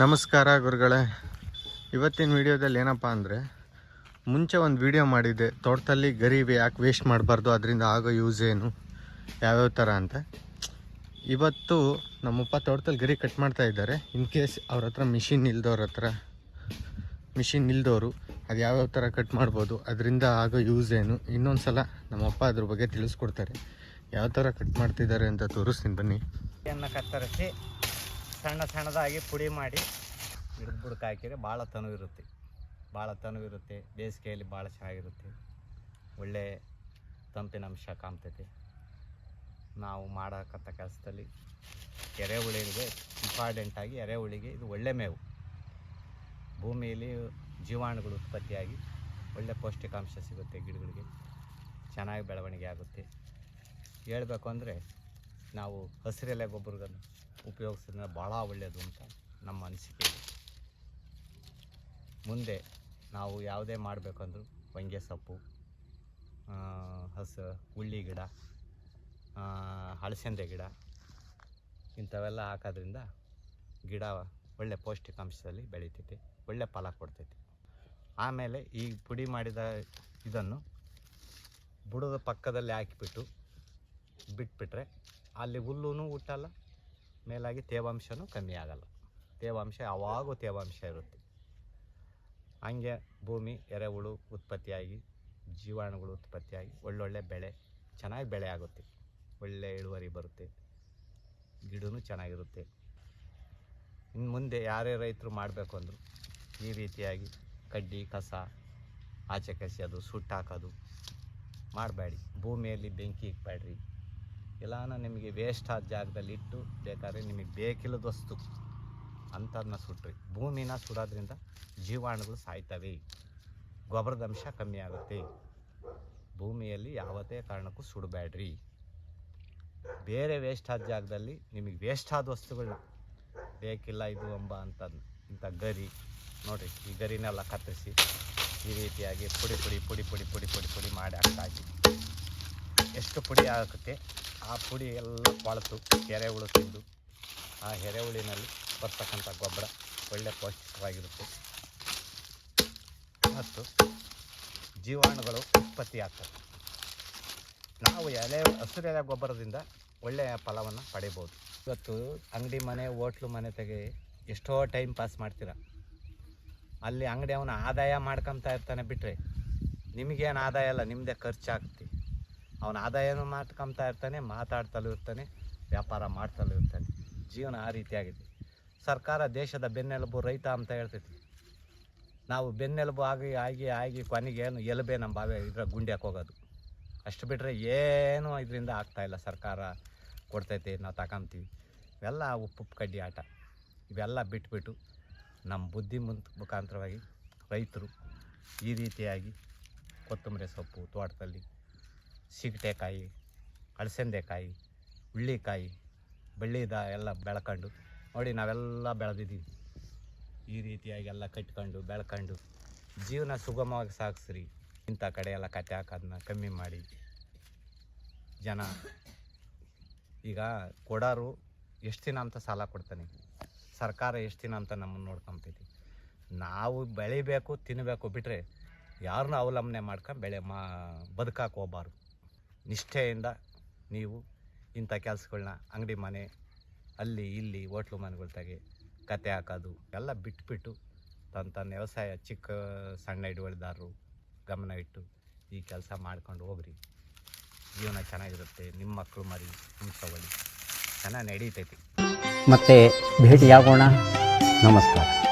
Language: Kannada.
ನಮಸ್ಕಾರ ಗುರುಗಳೇ. ಇವತ್ತಿನ ವಿಡಿಯೋದಲ್ಲಿ ಏನಪ್ಪ ಅಂದರೆ, ಮುಂಚೆ ಒಂದು ವಿಡಿಯೋ ಮಾಡಿದ್ದೆ. ತೋಟದಲ್ಲಿ ಗರಿ ಯಾಕೆ ವೇಸ್ಟ್ ಮಾಡಬಾರ್ದು, ಅದರಿಂದ ಆಗೋ ಯೂಸ್ ಏನು, ಯಾವ್ಯಾವ ಥರ ಅಂತ. ಇವತ್ತು ನಮ್ಮಪ್ಪ ತೋಟದಲ್ಲಿ ಗರಿ ಕಟ್ ಮಾಡ್ತಾ ಇದ್ದಾರೆ. ಇನ್ ಕೇಸ್ ಅವ್ರ ಹತ್ರ ಮಿಷಿನ್ ಇಲ್ದವ್ರ ಹತ್ರ ಮಿಷಿನ್ ಇಲ್ದವರು ಅದು ಯಾವ್ಯಾವ ಥರ ಕಟ್ ಮಾಡ್ಬೋದು, ಅದರಿಂದ ಆಗೋ ಯೂಸ್ ಏನು. ಇನ್ನೊಂದು ಸಲ ನಮ್ಮಪ್ಪ ಅದ್ರ ಬಗ್ಗೆ ತಿಳಿಸ್ಕೊಡ್ತಾರೆ. ಯಾವ ಥರ ಕಟ್ ಮಾಡ್ತಿದ್ದಾರೆ ಅಂತ ತೋರಿಸ್ತೀನಿ ಬನ್ನಿ. ಕತ್ತರಿಸಿ ಸಣ್ಣ ಸಣ್ಣದಾಗಿ ಪುಡಿ ಮಾಡಿ ಗಿಡದ ಬುಡಕ್ಕೆ ಹಾಕಿದರೆ ಭಾಳ ತನುವಿರುತ್ತೆ ಭಾಳ ತನುವಿರುತ್ತೆ ಬೇಸಿಗೆಯಲ್ಲಿ ಭಾಳ ಚೆನ್ನಾಗಿರುತ್ತೆ. ಒಳ್ಳೆ ತಂಪಿನ ಅಂಶ ಕಾಣ್ತೈತೆ. ನಾವು ಮಾಡಕತ್ತ ಕೆಲಸದಲ್ಲಿ ಎರೆಹುಳಿಗೆ ಇಂಪಾರ್ಟೆಂಟಾಗಿ ಎರೆಹುಳಿಗೆ ಇದು ಒಳ್ಳೆ ಮೇವು. ಭೂಮಿಯಲ್ಲಿ ಜೀವಾಣುಗಳು ಉತ್ಪತ್ತಿಯಾಗಿ ಒಳ್ಳೆ ಪೌಷ್ಟಿಕಾಂಶ ಸಿಗುತ್ತೆ ಗಿಡಗಳಿಗೆ. ಚೆನ್ನಾಗಿ ಬೆಳವಣಿಗೆ ಆಗುತ್ತೆ. ಹೇಳಬೇಕು ಅಂದರೆ ನಾವು ಹಸಿರೆಲೆ ಗೊಬ್ಬರಗಳನ್ನು ಉಪಯೋಗಿಸೋದ್ರಿಂದ ಭಾಳ ಒಳ್ಳೆಯದು ಅಂತ ನಮ್ಮ ಅನಿಸಿಕೆ ಮುಂದೆ ನಾವು ಯಾವುದೇ ಮಾಡಬೇಕಂದ್ರೂ ಹೊಂಗೆ ಸೊಪ್ಪು ಹಸ ಉಳ್ಳಿ ಗಿಡ ಆ, ಹಲಸಂದೆ ಗಿಡ ಇಂಥವೆಲ್ಲ ಹಾಕೋದ್ರಿಂದ ಗಿಡ ಒಳ್ಳೆ ಪೌಷ್ಟಿಕಾಂಶದಲ್ಲಿ ಬೆಳೀತೈತಿ ಒಳ್ಳೆ ಫಲ ಕೊಡ್ತೈತಿ. ಆಮೇಲೆ ಈ ಪುಡಿ ಮಾಡಿದ ಇದನ್ನು ಬುಡದ ಪಕ್ಕದಲ್ಲಿ ಹಾಕಿಬಿಟ್ಟು ಬಿಟ್ಬಿಟ್ರೆ ಅಲ್ಲಿ ಹುಲ್ಲೂ ಹುಟ್ಟಲ್ಲ, ಮೇಲಾಗಿ ತೇವಾಂಶನೂ ಕಮ್ಮಿ ಆಗಲ್ಲ. ತೇವಾಂಶ ಯಾವಾಗೂ ತೇವಾಂಶ ಇರುತ್ತೆ. ಹಂಗೆ ಭೂಮಿ, ಎರೆಹುಳು ಉತ್ಪತ್ತಿಯಾಗಿ, ಜೀವಾಣುಗಳು ಉತ್ಪತ್ತಿಯಾಗಿ ಒಳ್ಳೊಳ್ಳೆ ಬೆಳೆ, ಚೆನ್ನಾಗಿ ಬೆಳೆ ಆಗುತ್ತೆ. ಒಳ್ಳೆ ಇಳುವರಿ ಬರುತ್ತೆ. ಗಿಡನೂ ಚೆನ್ನಾಗಿರುತ್ತೆ. ಇನ್ನು ಮುಂದೆ ಯಾರೇ ರೈತರು ಮಾಡಬೇಕು ಅಂದರು, ಈ ರೀತಿಯಾಗಿ ಕಡ್ಡಿ, ಕಸ, ಆಚೆ ಕಸಿಯೋದು ಸುಟ್ಟಾಕೋದು ಮಾಡಬೇಡಿ. ಭೂಮಿಯಲ್ಲಿ ಬೆಂಕಿ ಇಕ್ಬೇಡ್ರಿ. ಇಲ್ಲಾನ ನಿಮಗೆ ವೇಸ್ಟ್ ಆದ ಜಾಗದಲ್ಲಿ ಇಟ್ಟು ಬೇಕಾದ್ರೆ ನಿಮಗೆ ಬೇಕಿಲ್ಲದ ವಸ್ತು ಅಂಥದನ್ನ ಸುಟ್ರಿ. ಭೂಮಿನ ಸುಡೋದ್ರಿಂದ ಜೀವಾಣುಗಳು ಸಾಯ್ತವೆ. ಗೊಬ್ಬರದ ಅಂಶ ಕಮ್ಮಿ ಆಗುತ್ತೆ. ಭೂಮಿಯಲ್ಲಿ ಯಾವತ್ತೇ ಕಾರಣಕ್ಕೂ ಸುಡಬೇಡ್ರಿ ಬೇರೆ ವೇಸ್ಟ್ ಆದ ಜಾಗದಲ್ಲಿ ನಿಮಗೆ ವೇಸ್ಟ್ ಆದ ವಸ್ತುಗಳು ಬೇಕಿಲ್ಲ ಇದು ಎಂಬ ಅಂತ ಇಂಥ ಗರಿ ನೋಡಿರಿ, ಈ ಗರಿನೆಲ್ಲ ಕತ್ತರಿಸಿ ಈ ರೀತಿಯಾಗಿ ಪುಡಿ ಪುಡಿ ಪುಡಿ ಪುಡಿ ಪುಡಿ ಪುಡಿ ಪುಡಿ ಮಾಡಿ ಹಾಕಿ ಎಷ್ಟು ಪುಡಿ ಆಗುತ್ತೆ ಆ ಪುಡಿ ಎಲ್ಲ ಕೊಳೆತು ಎರೆಹುಳು ತಿಂದು. ಆ ಎರೆಹುಳಿನಲ್ಲಿ ಬರ್ತಕ್ಕಂಥ ಗೊಬ್ಬರ ಒಳ್ಳೆ ಪೌಷ್ಟಿಕವಾಗಿರುತ್ತೆ. ಮತ್ತು ಜೀವಾಣುಗಳು ಉತ್ಪತ್ತಿ ಆಗ್ತವೆ. ನಾವು ಎಲೆ, ಹಸಿರು ಗೊಬ್ಬರದಿಂದ ಒಳ್ಳೆಯ ಫಲವನ್ನು ಪಡಿಬೋದು. ಇವತ್ತು ಅಂಗಡಿ ಮನೆ, ಹೋಟ್ಲು ಮನೆ ತೆಗೆ ಎಷ್ಟೋ ಟೈಮ್ ಪಾಸ್ ಮಾಡ್ತೀರ. ಅಲ್ಲಿ ಅಂಗಡಿ ಅವನ ಆದಾಯ ಮಾಡ್ಕೊತಾ ಇರ್ತಾನೆ ಬಿಟ್ಟರೆ ನಿಮಗೇನು ಆದಾಯ ಅಲ್ಲ ನಿಮ್ಮದೇ ಖರ್ಚಾಗ್ತಿ. ಅವನ ಆದಾಯನೂ ಮಾಡ್ಕೊಂತಾ ಇರ್ತಾನೆ, ಮಾತಾಡ್ತಲೂ ಇರ್ತಾನೆ, ವ್ಯಾಪಾರ ಮಾಡ್ತಲೂ ಇರ್ತಾನೆ. ಜೀವನ ಆ ರೀತಿಯಾಗಿದೆ. ಸರ್ಕಾರ ದೇಶದ ಬೆನ್ನೆಲುಬು ರೈತ ಅಂತ ಹೇಳ್ತೈತಿ. ನಾವು ಬೆನ್ನೆಲುಬು ಆಗಿ ಆಗಿ ಆಗಿ ಕೊನೆಗೆ ಏನು ಎಲುಬೆ ನಮ್ಮ ಬಾವೆ ಇದ್ರ ಗುಂಡ್ಯಾಕೆ ಹೋಗೋದು. ಅಷ್ಟು ಬಿಟ್ಟರೆ ಏನೂ ಇದರಿಂದ ಆಗ್ತಾಯಿಲ್ಲ ಸರ್ಕಾರ ಕೊಡ್ತೈತಿ ನಾವು ತಗೊಂತೀವಿ ಇವೆಲ್ಲ ಉಪ್ಪು ಕಡ್ಡಿ ಆಟ. ಇವೆಲ್ಲ ಬಿಟ್ಬಿಟ್ಟು ನಮ್ಮ ಬುದ್ಧಿ ಮುಂತ ಮುಖಾಂತರವಾಗಿ ರೈತರು ಈ ರೀತಿಯಾಗಿ ಕೊತ್ತಂಬರಿ ಸೊಪ್ಪು ತೋಟದಲ್ಲಿ ಸಿಗಟೆಕಾಯಿ ಅಳಸಂದೆಕಾಯಿ ಹುಳ್ಳಿಕಾಯಿ, ಬಳ್ಳಿದ ಎಲ್ಲ ಬೆಳ್ಕೊಂಡು ನೋಡಿ ನಾವೆಲ್ಲ ಬೆಳೆದಿದ್ದೀವಿ. ಈ ರೀತಿಯಾಗಿ ಎಲ್ಲ ಕಟ್ಕೊಂಡು ಬೆಳ್ಕೊಂಡು ಜೀವನ ಸುಗಮವಾಗಿ ಸಾಗಿಸ್ರಿ. ಇಂಥ ಕಡೆ ಎಲ್ಲ ಕತೆ ಹಾಕೋದನ್ನ ಕಮ್ಮಿ ಮಾಡಿ. ಜನ ಈಗ ಕೊಡೋರು ಎಷ್ಟು ದಿನ ಅಂತ ಸಾಲ ಕೊಡ್ತಾನೆ? ಸರ್ಕಾರ ಎಷ್ಟು ದಿನ ಅಂತ ನಮ್ಮನ್ನು ನೋಡ್ಕೊತೈತಿ. ನಾವು ಬೆಳಿಬೇಕು, ತಿನ್ನಬೇಕು ಬಿಟ್ಟರೆ ಯಾರನ್ನೂ ಅವಲಂಬನೆ ಮಾಡ್ಕೊಂಡು ಬೆಳೆ ಮಾ ಬದುಕಕ್ಕೆ ನಿಷ್ಠೆಯಿಂದ ನೀವು ಇಂಥ ಕೆಲಸಗಳನ್ನ ಅಂಗಡಿ ಮನೆ, ಅಲ್ಲಿ, ಇಲ್ಲಿ, ಹೋಟ್ಲು ಮನೆಗಳ್ತಾಗೆ ಕತೆ ಹಾಕೋದು, ಎಲ್ಲ ಬಿಟ್ಬಿಟ್ಟು ತನ್ನ ತನ್ನ ವ್ಯವಸಾಯ ಚಿಕ್ಕ, ಸಣ್ಣ ಹಿಡುವಳಿದಾರರು ಗಮನ ಇಟ್ಟು ಈ ಕೆಲಸ ಮಾಡ್ಕೊಂಡು ಹೋಗ್ರಿ. ಜೀವನ ಚೆನ್ನಾಗಿರುತ್ತೆ. ನಿಮ್ಮ ಮಕ್ಕಳು ಮರಿ, ನಿಮ್ಮ ತಗೊಳ್ಳಿ ಚೆನ್ನಾಗಿ ನಡೀತೈತಿ. ಮತ್ತೆ ಭೇಟಿಯಾಗೋಣ. ನಮಸ್ಕಾರ.